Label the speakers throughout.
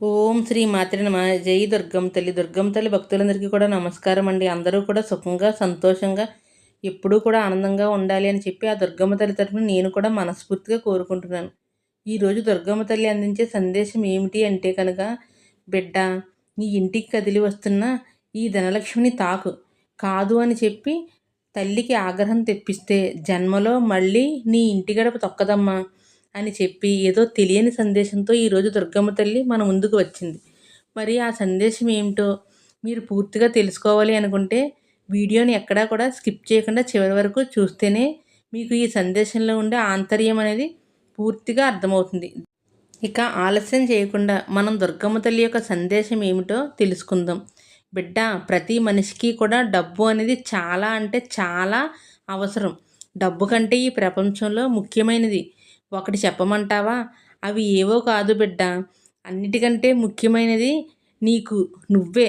Speaker 1: ఓం శ్రీ మాత్రి నమ. జై దుర్గం తల్లి. దుర్గం తల్లి భక్తులందరికీ కూడా నమస్కారం అండి. అందరూ కూడా సుఖంగా సంతోషంగా ఎప్పుడూ కూడా ఆనందంగా ఉండాలి అని చెప్పి ఆ దుర్గమ్మ తల్లి తరఫున నేను కూడా మనస్ఫూర్తిగా కోరుకుంటున్నాను. ఈరోజు దుర్గమ్మ తల్లి అందించే సందేశం ఏమిటి అంటే కనుక బిడ్డ నీ ఇంటికి కదిలి వస్తున్న ఈ ధనలక్ష్మిని తాకు. కాదు అని చెప్పి తల్లికి ఆగ్రహం తెప్పిస్తే జన్మలో మళ్ళీ నీ ఇంటి గడప తొక్కదమ్మా. అని చెప్పి ఏదో తెలియని సందేశంతో ఈరోజు దుర్గమ్మ తల్లి మన ముందుకు వచ్చింది. మరి ఆ సందేశం ఏమిటో మీరు పూర్తిగా తెలుసుకోవాలి అనుకుంటే వీడియోని ఎక్కడా కూడా స్కిప్ చేయకుండా చివరి వరకు చూస్తేనే మీకు ఈ సందేశంలో ఉండే ఆంతర్యం అనేది పూర్తిగా అర్థమవుతుంది. ఇక ఆలస్యం చేయకుండా మనం దుర్గమ్మ తల్లి యొక్క సందేశం ఏమిటో తెలుసుకుందాం. బిడ్డ ప్రతి మనిషికి కూడా డబ్బు అనేది చాలా అంటే చాలా అవసరం. డబ్బు కంటే ఈ ప్రపంచంలో ముఖ్యమైనది ఒకటి చెప్పమంటావా? అవి ఏవో కాదు బిడ్డ. అన్నిటికంటే ముఖ్యమైనది నీకు నువ్వే.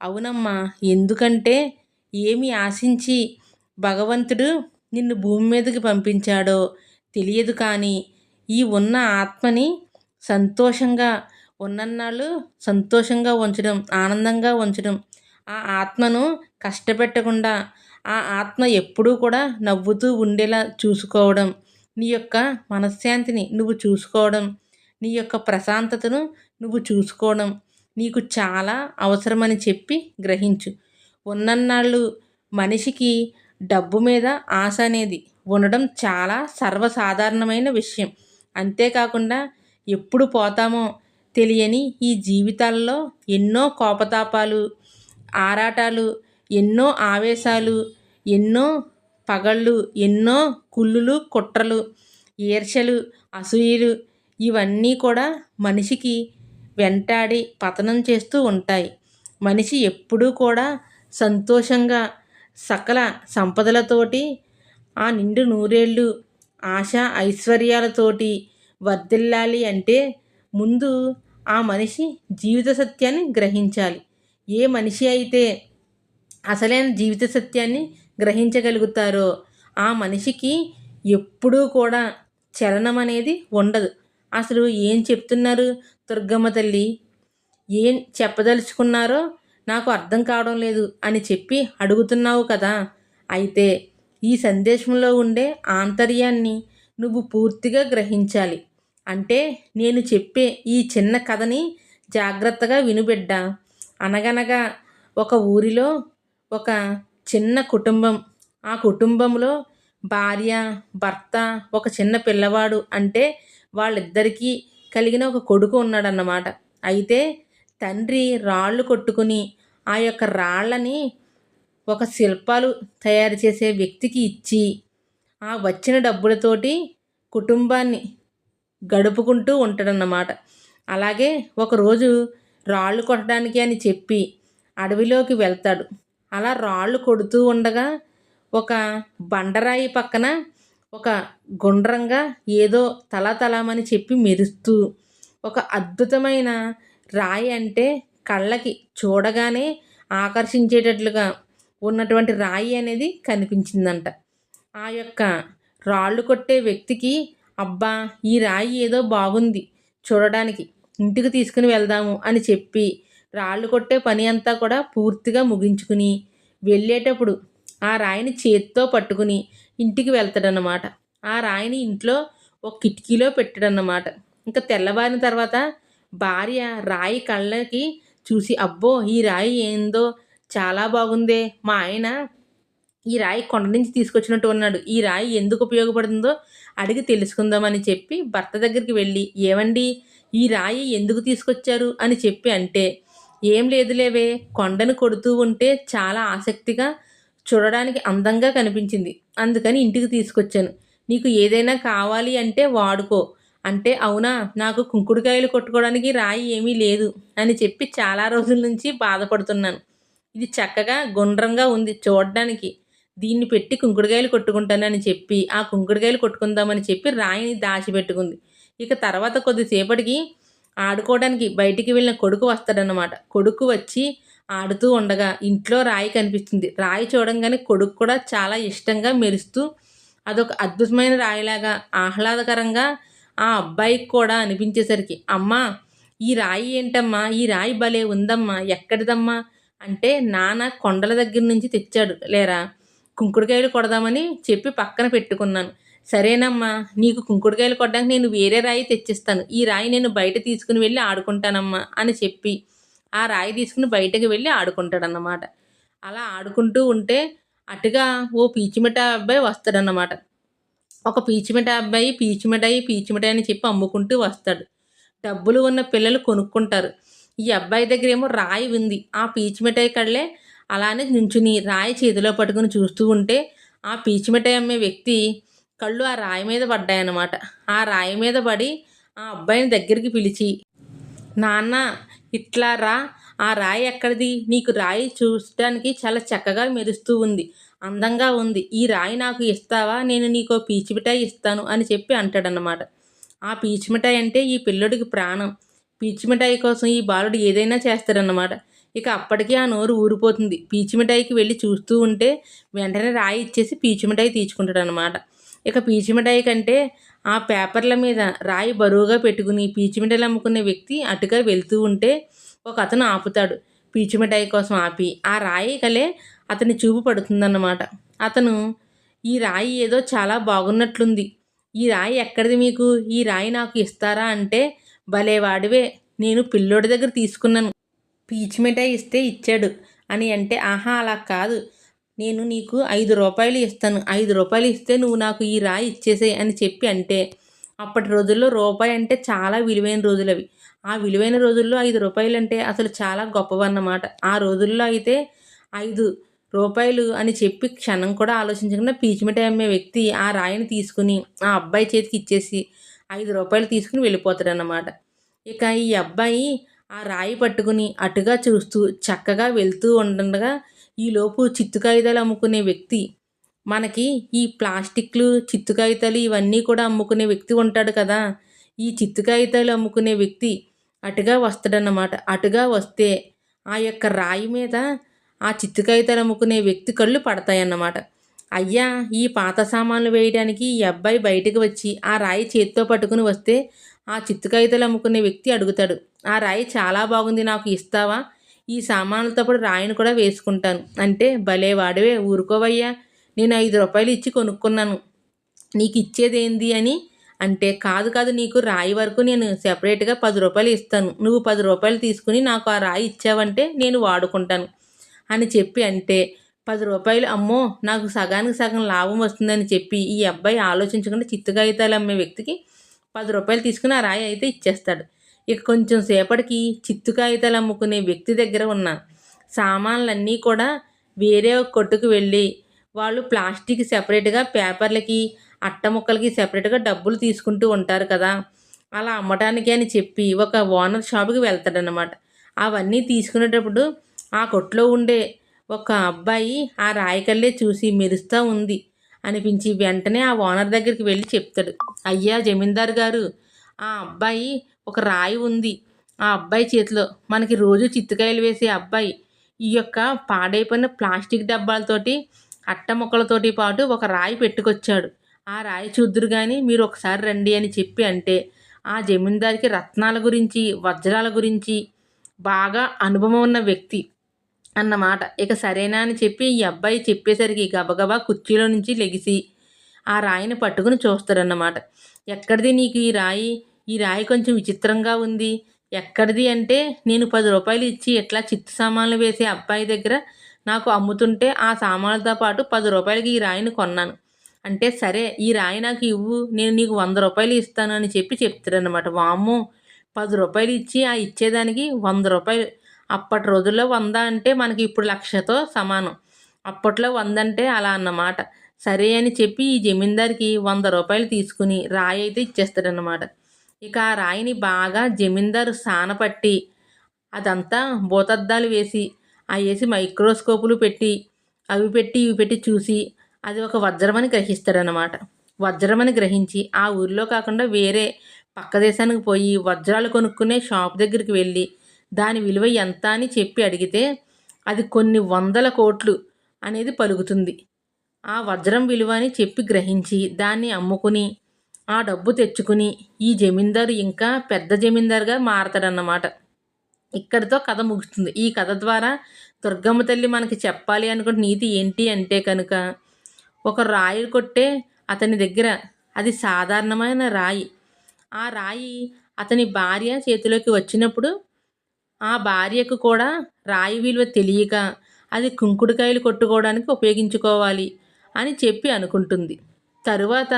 Speaker 1: అవునమ్మా ఎందుకంటే ఏమి ఆశించి భగవంతుడు నిన్ను భూమి మీదకి పంపించాడో తెలియదు కానీ ఈ ఉన్న ఆత్మని సంతోషంగా ఉన్నన్నాళ్ళు సంతోషంగా ఉంచడం ఆనందంగా ఉంచడం ఆ ఆత్మను కష్టపెట్టకుండా ఆ ఆత్మ ఎప్పుడూ కూడా నవ్వుతూ ఉండేలా చూసుకోవడం నీ యొక్క మనశ్శాంతిని నువ్వు చూసుకోవడం నీ యొక్క ప్రశాంతతను నువ్వు చూసుకోవడం నీకు చాలా అవసరమని చెప్పి గ్రహించు. ఉన్నన్నాళ్ళు మనిషికి డబ్బు మీద ఆశ అనేది ఉండడం చాలా సర్వసాధారణమైన విషయం. అంతేకాకుండా ఎప్పుడు పోతామో తెలియని ఈ జీవితాల్లో ఎన్నో కోపతాపాలు ఆరాటాలు ఎన్నో ఆవేశాలు ఎన్నో పగళ్ళు ఎన్నో కుళ్ళులు కుట్రలు ఈర్ష్యలు అసూయలు ఇవన్నీ కూడా మనిషికి వెంటాడి పతనం చేస్తూ ఉంటాయి. మనిషి ఎప్పుడూ కూడా సంతోషంగా సకల సంపదలతోటి ఆ నిండు నూరేళ్ళు ఆశ ఐశ్వర్యాలతోటి వర్ధిల్లాలి అంటే ముందు ఆ మనిషి జీవిత సత్యాన్ని గ్రహించాలి. ఏ మనిషి అయితే అసలైన జీవిత సత్యాన్ని గ్రహించగలుగుతారో ఆ మనిషికి ఎప్పుడూ కూడా చలనం అనేది ఉండదు. అసలు ఏం చెప్తున్నారు దుర్గమ్మ తల్లి? ఏం చెప్పదలుచుకున్నారో నాకు అర్థం కావడం లేదు అని చెప్పి అడుగుతున్నావు కదా. అయితే ఈ సందేశంలో ఉండే ఆంతర్యాన్ని నువ్వు పూర్తిగా గ్రహించాలి. అంటే నేను చెప్పే ఈ చిన్న కథని జాగ్రత్తగా వినుబిడ్డా. అనగనగా ఒక ఊరిలో ఒక చిన్న కుటుంబం. ఆ కుటుంబంలో భార్య భర్త ఒక చిన్న పిల్లవాడు అంటే వాళ్ళిద్దరికీ కలిగిన ఒక కొడుకు ఉన్నాడన్నమాట. అయితే తండ్రి రాళ్ళు కొట్టుకుని ఆ యొక్క రాళ్ళని ఒక శిల్పాలు తయారు చేసే వ్యక్తికి ఇచ్చి ఆ వచ్చిన డబ్బులతోటి కుటుంబాన్ని గడుపుకుంటూ ఉంటాడన్నమాట. అలాగే ఒకరోజు రాళ్ళు కొట్టడానికి అని చెప్పి అడవిలోకి వెళ్తాడు. అలా రాళ్ళు కొడుతూ ఉండగా ఒక బండరాయి పక్కన ఒక గుండ్రంగా ఏదో తలతలమని చెప్పి మెరుస్తూ ఒక అద్భుతమైన రాయి అంటే కళ్ళకి చూడగానే ఆకర్షించేటట్లుగా ఉన్నటువంటి రాయి అనేది కనిపించిందంట. ఆ యొక్క రాళ్ళు కొట్టే వ్యక్తికి అబ్బా ఈ రాయి ఏదో బాగుంది చూడడానికి ఇంటికి తీసుకుని వెళ్దాము అని చెప్పి రాళ్ళు కొట్టే పని అంతా కూడా పూర్తిగా ముగించుకుని వెళ్ళేటప్పుడు ఆ రాయిని చేత్తో పట్టుకుని ఇంటికి వెళ్తాడనమాట ఆ రాయిని ఇంట్లో ఒక కిటికీలో పెట్టాడన్నమాట. ఇంకా తెల్లవారిన తర్వాత భార్య రాయి కళ్ళకి చూసి అబ్బో ఈ రాయి ఏందో చాలా బాగుందే మా ఆయన ఈ రాయి కొండ నుంచి తీసుకొచ్చినట్టు ఉన్నాడు ఈ రాయి ఎందుకు ఉపయోగపడుతుందో అడిగి తెలుసుకుందామని చెప్పి భర్త దగ్గరికి వెళ్ళి ఏమండి ఈ రాయి ఎందుకు తీసుకొచ్చారు అని చెప్పి అంటే ఏం లేదులేవే కొండను కొడుతూ ఉంటే చాలా ఆసక్తిగా చూడడానికి అందంగా కనిపించింది. అందుకని ఇంటికి తీసుకొచ్చాను. నీకు ఏదైనా కావాలి అంటే వాడుకో. అంటే అవునా? నాకు కుంకుడుకాయలు కొట్టుకోవడానికి రాయి ఏమీ లేదు అని చెప్పి చాలా రోజుల నుంచి బాధపడుతున్నాను. ఇది చక్కగా గుండ్రంగా ఉంది చూడడానికి. దీన్ని పెట్టి కుంకుడుకాయలు కొట్టుకుంటానని చెప్పి ఆ కుంకుడుకాయలు కొట్టుకుందామని చెప్పి రాయిని దాచిపెట్టుకుంది. ఇక తర్వాత కొద్దిసేపటికి ఆడుకోవడానికి బయటికి వెళ్ళిన కొడుకు వస్తాడనమాట కొడుకు వచ్చి ఆడుతూ ఉండగా ఇంట్లో రాయి కనిపిస్తుంది. రాయి చూడంగానే కొడుకు కూడా చాలా ఇష్టంగా మెరుస్తూ అదొక అద్భుతమైన రాయిలాగా ఆహ్లాదకరంగా ఆ అబ్బాయికి కూడా అనిపించేసరికి అమ్మా ఈ రాయి ఏంటమ్మా? ఈ రాయి భలే ఉందమ్మా. ఎక్కడిదమ్మా? అంటే నాన్న కొండల దగ్గర నుంచి తెచ్చాడు. లేరా కుంకుడుకాయలు కొడదామని చెప్పి పక్కన పెట్టుకున్నాను. సరేనమ్మా నీకు కుంకుడుకాయలు కొట్టడానికి నేను వేరే రాయి తెచ్చిస్తాను. ఈ రాయి నేను బయట తీసుకుని వెళ్ళి ఆడుకుంటానమ్మా అని చెప్పి ఆ రాయి తీసుకుని బయటకు వెళ్ళి ఆడుకుంటాడన్నమాట. అలా ఆడుకుంటూ ఉంటే అటుగా ఓ పీచిమిఠ అబ్బాయి వస్తాడన్నమాట. ఒక పీచిమిఠ అబ్బాయి పీచిమిఠాయి పీచిమిఠాయి అని చెప్పి అమ్ముకుంటూ వస్తాడు. డబ్బులు ఉన్న పిల్లలు కొనుక్కుంటారు. ఈ అబ్బాయి దగ్గర ఏమో రాయి ఉంది. ఆ పీచు మిఠాయి కళ్ళే అలానే నుంచుని రాయి చేతిలో పట్టుకుని చూస్తూ ఉంటే ఆ పీచుమిఠాయి అమ్మే వ్యక్తి కళ్ళు ఆ రాయి మీద పడ్డాయన్నమాట. ఆ రాయి మీద పడి ఆ అబ్బాయిని దగ్గరికి పిలిచి నాన్న ఇట్లా రా. ఆ రాయి ఎక్కడిది? నీకు రాయి చూడడానికి చాలా చక్కగా మెరుస్తూ ఉంది. అందంగా ఉంది. ఈ రాయి నాకు ఇస్తావా? నేను నీకు పీచు మిఠాయి ఇస్తాను అని చెప్పి అంటాడన్నమాట. ఆ పీచి మిఠాయి అంటే ఈ పిల్లడికి ప్రాణం. పీచు మిఠాయి కోసం ఈ బాలుడు ఏదైనా చేస్తాడన్నమాట. ఇక అప్పటికే ఆ నోరు ఊరిపోతుంది. పీచి మిఠాయికి వెళ్ళి చూస్తూ ఉంటే వెంటనే రాయి ఇచ్చేసి పీచు మిఠాయి తీసుకుంటాడనమాట ఇక పీచు మిఠాయి కంటే ఆ పేపర్ల మీద రాయి బరువుగా పెట్టుకుని పీచిమిఠాయిలు అమ్ముకునే వ్యక్తి అటుగా వెళ్తూ ఉంటే ఒక అతను ఆపుతాడు. పీచు మిఠాయి కోసం ఆపి ఆ రాయి కలే అతని చూపు పడుతుందన్నమాట. అతను ఈ రాయి ఏదో చాలా బాగున్నట్లుంది. ఈ రాయి ఎక్కడిది మీకు? ఈ రాయి నాకు ఇస్తారా అంటే భలే వాడివే నేను పిల్లోడి దగ్గర తీసుకున్నాను. పీచు మిఠాయి ఇస్తే ఇచ్చాడు అని అంటే ఆహా అలా కాదు. నేను నీకు ఐదు రూపాయలు ఇస్తాను. ఐదు రూపాయలు ఇస్తే నువ్వు నాకు ఈ రాయి ఇచ్చేసేయి అని చెప్పి అంటే అప్పటి రోజుల్లో రూపాయి అంటే చాలా విలువైన రోజులు అవి ఆ విలువైన రోజుల్లో ఐదు రూపాయలు అంటే అసలు చాలా గొప్పవన్నమాట. ఆ రోజుల్లో అయితే ఐదు రూపాయలు అని చెప్పి క్షణం కూడా ఆలోచించకుండా పీచిమిఠాయి అమ్మే వ్యక్తి ఆ రాయిని తీసుకుని ఆ అబ్బాయి చేతికి ఇచ్చేసి ఐదు రూపాయలు తీసుకుని వెళ్ళిపోతాడన్నమాట. ఇక ఈ అబ్బాయి ఆ రాయి పట్టుకుని అటుగా చూస్తూ చక్కగా వెళ్తూ ఉండగా ఈలోపు చిత్తు కాగితాలు అమ్ముకునే వ్యక్తి మనకి ఈ ప్లాస్టిక్లు చిత్తు కాగితాలు ఇవన్నీ కూడా అమ్ముకునే వ్యక్తి ఉంటాడు కదా. ఈ చిత్తు కాగితాలు అమ్ముకునే వ్యక్తి అటుగా వస్తాడన్నమాట. అటుగా వస్తే ఆ యొక్క రాయి మీద ఆ చిత్తు కాగితాలు అమ్ముకునే వ్యక్తి కళ్ళు పడతాయన్నమాట. అయ్యా ఈ పాత సామాన్లు వేయడానికి ఈ అబ్బాయి బయటకు వచ్చి ఆ రాయి చేతితో పట్టుకుని వస్తే ఆ చిత్తు కాగితాలు అమ్ముకునే వ్యక్తి అడుగుతాడు ఆ రాయి చాలా బాగుంది నాకు ఇస్తావా? ఈ సామాన్లతో పాటు రాయిని కూడా వేసుకుంటాను. అంటే భలే వాడవే ఊరుకోవయ్యా. నేను ఐదు రూపాయలు ఇచ్చి కొనుక్కున్నాను. నీకు ఇచ్చేదేంది అని? అంటే కాదు కాదు నీకు రాయి వరకు నేను సెపరేట్గా పది రూపాయలు ఇస్తాను. నువ్వు పది రూపాయలు తీసుకుని నాకు ఆ రాయి ఇచ్చావంటే నేను వాడుకుంటాను. అని చెప్పి అంటే పది రూపాయలు అమ్మో నాకు సగానికి సగం లాభం వస్తుందని చెప్పి ఈ అబ్బాయి ఆలోచించకుండా చిత్తు కాగితాలు అమ్మే వ్యక్తికి. పది రూపాయలు తీసుకుని ఆ రాయి అయితే ఇచ్చేస్తాడు. ఇక కొంచెం సేపటికి చిత్తు కాగితాలు అమ్ముకునే వ్యక్తి దగ్గర ఉన్న సామాన్లన్నీ కూడా వేరే ఒక కొట్టుకు వెళ్ళి వాళ్ళు ప్లాస్టిక్ సెపరేట్గా పేపర్లకి అట్ట ముక్కలకి సెపరేట్గా డబ్బులు తీసుకుంటూ ఉంటారు కదా. అలా అమ్మటానికి అని చెప్పి ఒక ఓనర్ షాప్కి వెళ్తాడనమాట అవన్నీ తీసుకునేటప్పుడు ఆ కొట్లో ఉండే ఒక అబ్బాయి ఆ రాయికల్లే చూసి మెరుస్తూ ఉంది అనిపించి వెంటనే ఆ ఓనర్ దగ్గరికి వెళ్ళి చెప్తాడు. అయ్యా జమీందార్ గారు ఆ అబ్బాయి ఒక రాయి ఉంది. ఆ అబ్బాయి చేతిలో మనకి రోజు చిత్తుకాయలు వేసే అబ్బాయి. ఈ యొక్క పాడైపోయిన ప్లాస్టిక్ డబ్బాలతోటి అట్ట ముక్కలతోటి పాటు ఒక రాయి పెట్టుకొచ్చాడు. ఆ రాయి చూద్దురు కానీ మీరు ఒకసారి రండి అని చెప్పి అంటే ఆ జమీందారికి రత్నాల గురించి వజ్రాల గురించి బాగా అనుభవం ఉన్న వ్యక్తి అన్నమాట. ఇక సరేనా అని చెప్పి ఈ అబ్బాయి చెప్పేసరికి గబగబా కుర్చీలో నుంచి లెగిసి ఆ రాయిని పట్టుకుని చూస్తారన్నమాట. ఎక్కడిది నీకు ఈ రాయి? ఈ రాయి కొంచెం విచిత్రంగా ఉంది. ఎక్కడిది అంటే నేను పది రూపాయలు ఇచ్చి ఎట్లా చిత్తు సామాన్లు వేసే అబ్బాయి దగ్గర నాకు అమ్ముతుంటే ఆ సామాన్లతో పాటు పది రూపాయలకి ఈ రాయిని కొన్నాను. అంటే సరే ఈ రాయి నాకు ఇవ్వు నేను నీకు వంద రూపాయలు ఇస్తాను అని చెప్పి చెప్తారనమాట వాము పది రూపాయలు ఇచ్చి ఆ ఇచ్చేదానికి వంద రూపాయలు. అప్పటి రోజుల్లో వంద అంటే మనకి ఇప్పుడు లక్షతో సమానం. అప్పట్లో వంద అంటే అలా అన్నమాట. సరే అని చెప్పి ఈ జమీందారికి వంద రూపాయలు తీసుకుని రాయి అయితే ఇచ్చేస్తాడనమాట ఇక ఆ రాయిని బాగా జమీందారు సానపట్టి అదంతా భూతద్దాలు వేసి అవి వేసి మైక్రోస్కోపులు పెట్టి అవి పెట్టి ఇవి పెట్టి చూసి అది ఒక వజ్రమని గ్రహిస్తాడనమాట వజ్రమని గ్రహించి ఆ ఊరిలో కాకుండా వేరే పక్క దేశానికి పోయి వజ్రాలు కొనుక్కునే షాప్ దగ్గరికి వెళ్ళి దాని విలువ ఎంత అని చెప్పి అడిగితే అది కొన్ని వందల కోట్లు అనేది పలుకుతుంది. ఆ వజ్రం విలువ అని చెప్పి గ్రహించి దాన్ని అమ్ముకుని ఆ డబ్బు తెచ్చుకుని ఈ జమీందారు ఇంకా పెద్ద జమీందారుగా మారతాడన్నమాట. ఇక్కడితో కథ ముగుస్తుంది. ఈ కథ ద్వారా దుర్గమ్మ తల్లి మనకి చెప్పాలి అనుకున్న నీతి ఏంటి అంటే కనుక ఒక రాయి కొట్టే అతని దగ్గర అది సాధారణమైన రాయి. ఆ రాయి అతని భార్య చేతిలోకి వచ్చినప్పుడు ఆ భార్యకు కూడా రాయి విలువ తెలియక అది కుంకుడుకాయలు కొట్టుకోవడానికి ఉపయోగించుకోవాలి అని చెప్పి అనుకుంటుంది. తరువాత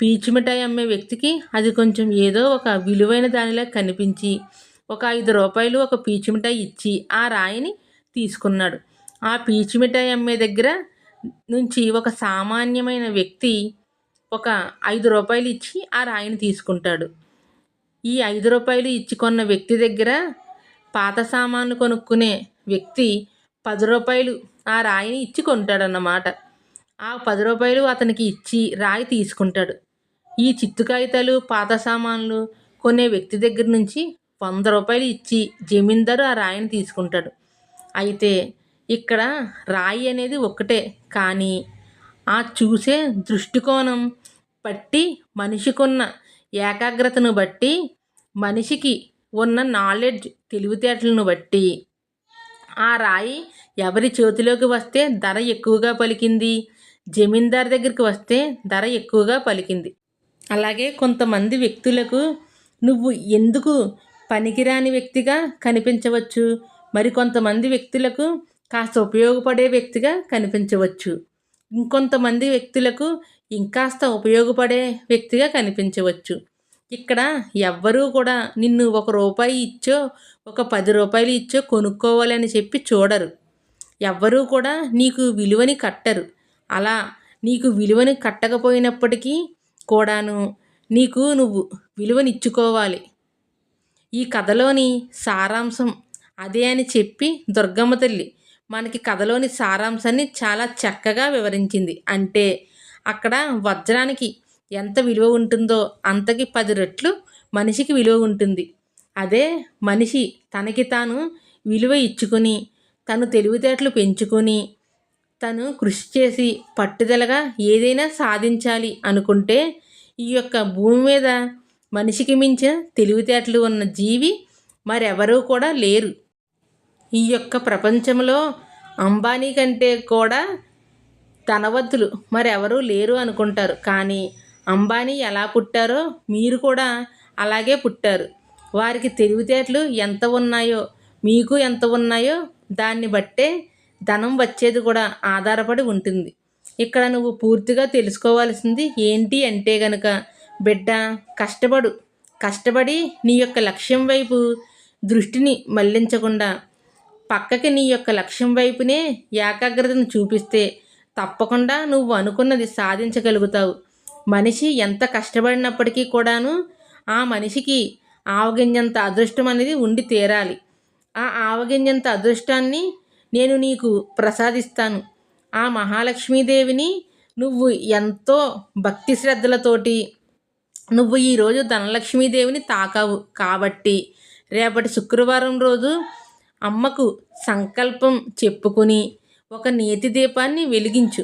Speaker 1: పీచు మిఠాయి అమ్మే వ్యక్తికి అది కొంచెం ఏదో ఒక విలువైన దానిలా కనిపించి ఒక ఐదు రూపాయలు ఒక పీచు మిఠాయి ఇచ్చి ఆ రాయిని తీసుకున్నాడు. ఆ పీచు మిఠాయి అమ్మే దగ్గర నుంచి ఒక సామాన్యమైన వ్యక్తి ఒక ఐదు రూపాయలు ఇచ్చి ఆ రాయిని తీసుకుంటాడు. ఈ ఐదు రూపాయలు ఇచ్చి కొన్న వ్యక్తి దగ్గర పాత సామాన్లు కొనుక్కునే వ్యక్తి పది రూపాయలు ఆ రాయిని ఇచ్చి కొంటాడన్నమాట. ఆ పది రూపాయలు అతనికి ఇచ్చి రాయి తీసుకుంటాడు. ఈ చిత్తు కాగితాలు పాత సామాన్లు కొనే వ్యక్తి దగ్గర నుంచి వంద రూపాయలు ఇచ్చి జమీందారు ఆ రాయిని తీసుకుంటాడు. అయితే ఇక్కడ రాయి అనేది ఒక్కటే. కానీ ఆ చూసే దృష్టికోణం బట్టి మనిషికున్న ఏకాగ్రతను బట్టి మనిషికి ఉన్న నాలెడ్జ్ తెలివితేటలను బట్టి ఆ రాయి ఎవరి చేతిలోకి వస్తే ధర ఎక్కువగా పలికింది? జమీందార్ దగ్గరికి వస్తే ధర ఎక్కువగా పలికింది. అలాగే కొంతమంది వ్యక్తులకు నువ్వు ఎందుకు పనికిరాని వ్యక్తిగా కనిపించవచ్చు? మరి కొంతమంది వ్యక్తులకు కాస్త ఉపయోగపడే వ్యక్తిగా కనిపించవచ్చు. ఇంకొంతమంది వ్యక్తులకు ఇంకాస్త ఉపయోగపడే వ్యక్తిగా కనిపించవచ్చు. ఇక్కడ ఎవ్వరూ కూడా నిన్ను ఒక రూపాయి ఇచ్చో ఒక పది రూపాయలు ఇచ్చో కొనుక్కోవాలని చెప్పి చూడరు. ఎవ్వరూ కూడా నీకు విలువని కట్టరు. అలా నీకు విలువని కట్టకపోయినప్పటికీ కూడాను నీకు నువ్వు విలువనిచ్చుకోవాలి. ఈ కథలోని సారాంశం అదే అని చెప్పి దుర్గమ్మ తల్లి మనకి కథలోని సారాంశాన్ని చాలా చక్కగా వివరించింది. అంటే అక్కడ వజ్రానికి ఎంత విలువ ఉంటుందో అంతకి పది రెట్లు మనిషికి విలువ ఉంటుంది. అదే మనిషి తనకి తాను విలువ ఇచ్చుకొని తను తెలివితేటలు పెంచుకొని తను కృషి చేసి పట్టుదలగా ఏదైనా సాధించాలి అనుకుంటే ఈ యొక్క భూమి మీద మనిషికి మించిన తెలివితేటలు ఉన్న జీవి మరెవరూ కూడా లేరు. ఈ యొక్క ప్రపంచంలో అంబానీ కంటే కూడా ధనవంతులు మరెవరూ లేరు అనుకుంటారు. కానీ అంబానీ ఎలా పుట్టారో మీరు కూడా అలాగే పుట్టారు. వారికి తెలివితేటలు ఎంత ఉన్నాయో మీకు ఎంత ఉన్నాయో దాన్ని బట్టే ధనం వచ్చేది కూడా ఆధారపడి ఉంటుంది. ఇక్కడ నువ్వు పూర్తిగా తెలుసుకోవాల్సింది ఏంటి అంటే గనక బిడ్డ కష్టపడు. కష్టపడి నీ యొక్క లక్ష్యం వైపు దృష్టిని మళ్ళించకుండా పక్కకి నీ యొక్క లక్ష్యం వైపునే ఏకాగ్రతను చూపిస్తే తప్పకుండా నువ్వు అనుకున్నది సాధించగలుగుతావు. మనిషి ఎంత కష్టపడినప్పటికీ కూడాను ఆ మనిషికి ఆవగింజంత అదృష్టం అనేది ఉండి తీరాలి. ఆ ఆవగింజంత అదృష్టాన్ని నేను నీకు ప్రసాదిస్తాను. ఆ మహాలక్ష్మీదేవిని నువ్వు ఎంతో భక్తి శ్రద్ధలతోటి నువ్వు ఈరోజు ధనలక్ష్మీదేవిని తాకావు కాబట్టి రేపటి శుక్రవారం రోజు అమ్మకు సంకల్పం చెప్పుకుని ఒక నేతి దీపాన్ని వెలిగించు.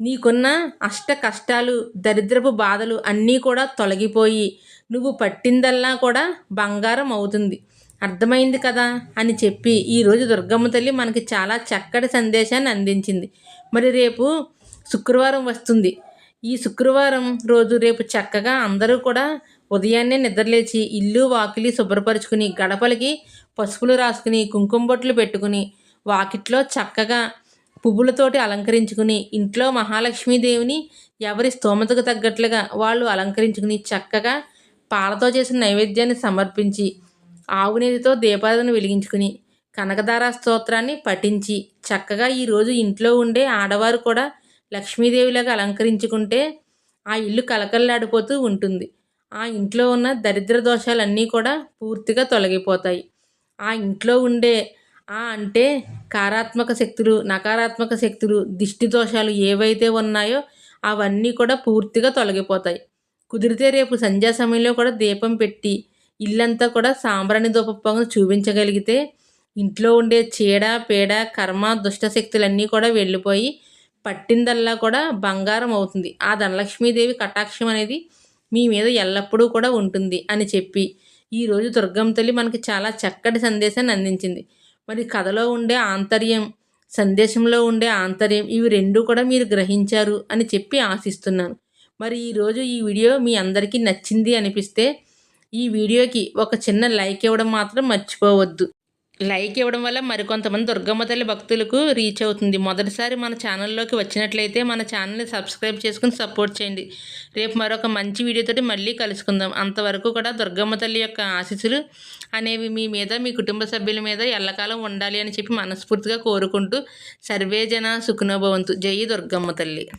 Speaker 1: నీకున్న అష్ట కష్టాలు దరిద్రపు బాధలు అన్నీ కూడా తొలగిపోయి నువ్వు పట్టిందల్లా కూడా బంగారం అవుతుంది. అర్థమైంది కదా అని చెప్పి ఈరోజు దుర్గమ్మ తల్లి మనకి చాలా చక్కటి సందేశాన్ని అందించింది. మరి రేపు శుక్రవారం వస్తుంది. ఈ శుక్రవారం రోజు రేపు చక్కగా అందరూ కూడా ఉదయాన్నే నిద్రలేచి ఇల్లు వాకిలి శుభ్రపరుచుకుని గడపలకి పసుపులు రాసుకుని కుంకుమ బొట్లు పెట్టుకుని వాకిట్లో చక్కగా పువ్వులతోటి అలంకరించుకుని ఇంట్లో మహాలక్ష్మీదేవిని ఎవరి స్తోమతకు తగ్గట్లుగా వాళ్ళు అలంకరించుకుని చక్కగా పాలతో చేసిన నైవేద్యాన్ని సమర్పించి ఆవు దీపాలను వెలిగించుకుని కనకదార స్తోత్రాన్ని పఠించి చక్కగా ఈరోజు ఇంట్లో ఉండే ఆడవారు కూడా లక్ష్మీదేవిలాగా అలంకరించుకుంటే ఆ ఇల్లు కలకల్లాడిపోతూ ఉంటుంది. ఆ ఇంట్లో ఉన్న దరిద్ర దోషాలన్నీ కూడా పూర్తిగా తొలగిపోతాయి. ఆ ఇంట్లో ఉండే ఆ అంటే కారాత్మక శక్తులు నకారాత్మక శక్తులు దిష్టి దోషాలు ఏవైతే ఉన్నాయో అవన్నీ కూడా పూర్తిగా తొలగిపోతాయి. కుదిరితే రేపు సంధ్యా సమయంలో కూడా దీపం పెట్టి ఇల్లంతా కూడా సాంబ్రాణి ధూప చూపించగలిగితే ఇంట్లో ఉండే చీడ పీడ కర్మ దుష్టశక్తులన్నీ కూడా వెళ్ళిపోయి పట్టిందల్లా కూడా బంగారం అవుతుంది. ఆ ధనలక్ష్మీదేవి కటాక్షం అనేది మీ మీద ఎల్లప్పుడూ కూడా ఉంటుంది అని చెప్పి ఈరోజు దుర్గమ్మ తల్లి మనకి చాలా చక్కటి సందేశాన్ని అందించింది. మరి కథలో ఉండే ఆంతర్యం సందేశంలో ఉండే ఆంతర్యం ఇవి రెండు కూడా మీరు గ్రహించారు అని చెప్పి ఆశిస్తున్నాను. మరి ఈరోజు ఈ వీడియో మీ అందరికీ నచ్చింది అనిపిస్తే ఈ వీడియోకి ఒక చిన్న లైక్ ఇవ్వడం మాత్రం మర్చిపోవద్దు. లైక్ ఇవ్వడం వల్ల మరికొంతమంది దుర్గమ్మ తల్లి భక్తులకు రీచ్ అవుతుంది. మొదటిసారి మన ఛానల్లోకి వచ్చినట్లయితే మన ఛానల్ని సబ్స్క్రైబ్ చేసుకుని సపోర్ట్ చేయండి. రేపు మరొక మంచి వీడియోతోటి మళ్ళీ కలుసుకుందాం. అంతవరకు కూడా దుర్గమ్మ తల్లి యొక్క ఆశీస్సులు అనేవి మీ మీద మీ కుటుంబ సభ్యుల మీద ఎల్లకాలం ఉండాలి అని చెప్పి మనస్ఫూర్తిగా కోరుకుంటూ సర్వేజన సుఖనోభవంతు జై దుర్గమ్మ తల్లి.